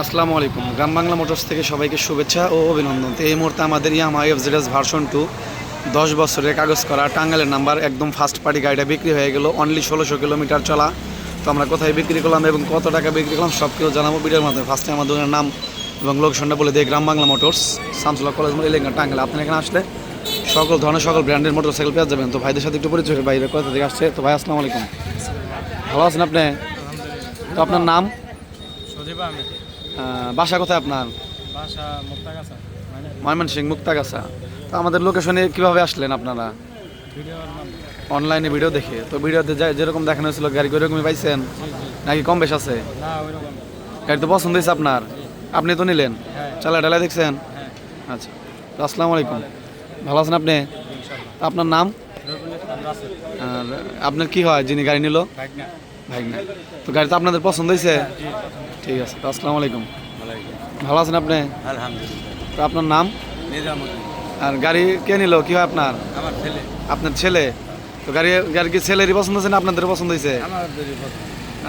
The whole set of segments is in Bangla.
আসসালামু আলাইকুম। গ্রাম বাংলা মোটরস থেকে সবাইকে শুভেচ্ছা ও অভিনন্দন। তো এই মুহূর্তে আমাদের ইয়ামা এফজেডএস ভার্সন টু দশ বছরের কাগজ করা টাঙ্গালের নাম্বার একদম ফার্স্ট পার্টি গাড়িটা বিক্রি হয়ে গেল অনলি ষোলোশো কিলোমিটার চলা। তো আমরা কোথায় বিক্রি করলাম এবং কত টাকা বিক্রি করলাম সব কিছু জানাব ভিডিওর মাধ্যমে। ফার্স্টে আমার দোকানের নাম এবং লোকেশনটা বলে দিই, গ্রাম বাংলা মোটরস, শামসুল্লাহ কলেজ মোড়, এলেঙ্গা টাঙ্গাল আপনি এখানে আসলে সকল ধরনের, সকল ব্র্যান্ডের মোটরসাইকেল পেয়ে যাবেন। তো ভাইদের সাথে একটু পরিচয় বাইরে কোথা থেকে আসছে? তো ভাই, আসসালামু আলাইকুম। ভালো আছেন আপনি? তো আপনার নাম? বাসা কোথায় আপনার? মানে ময়মনসিং মুক্তাগাছা। তো আমাদের লোকেশনে কীভাবে আসলেন আপনারা? অনলাইনে। ভিডিও দেখে। তো ভিডিওতে যেরকম দেখানো হয়েছিল গাড়ি ওইরকমই পাইছেন? নাকি কম বেশ আছে? গাড়ি তো পছন্দ হয়েছে আপনার। আপনি তো নিলেন? হ্যাঁ। চালা ডালা দেখছেন? হ্যাঁ। আচ্ছা। তো আসসালামু আলাইকুম। ভালো আছেন আপনি? আপনার নাম? আর আপনার কি হয়? যিনি গাড়ি নিল? তো গাড়ি তো আপনাদের পছন্দ হয়েছে? ঠিক আছে তো আসসালামু আলাইকুম। ভালো আছেন আপনি? আলহামদুলিল্লাহ। তো আপনার নাম? আর গাড়ি কে নিল? কি হয় আপনার? আমার ছেলে। আপনার ছেলে? তো গাড়ি গাড়ি কি ছেলেরই পছন্দ হয়েছে না আপনাদের পছন্দ হয়েছে?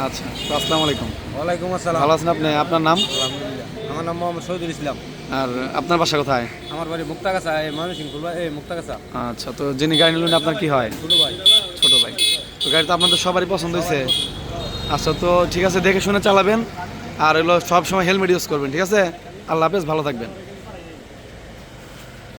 আচ্ছা তো আসসালামু আলাইকুম। ওয়ালাইকুম আসসালাম। ভালো আছেন আপনি? আপনার নাম? আলহামদুলিল্লাহ। আমার নাম মোহাম্মদ শহীদুল ইসলাম। আর আপনার বাসা কোথায়? আমার বাড়ি মুক্তাগাছা এই ময়মনসিং ফুলবা এই মুক্তাগাছা। আচ্ছা তো যিনি গাড়ি নিলেন আপনার কি হয়? ছোটো ভাই। ছোট ভাই। তো গাড়ি তো আপনাদের সবারই পছন্দ হয়েছে। আচ্ছা তো ঠিক আছে, দেখে শুনে চালাবেন। আর এগুলো সবসময় হেলমেট ইউজ করবেন, ঠিক আছে? আল্লাহ হাফেজ, ভালো থাকবেন।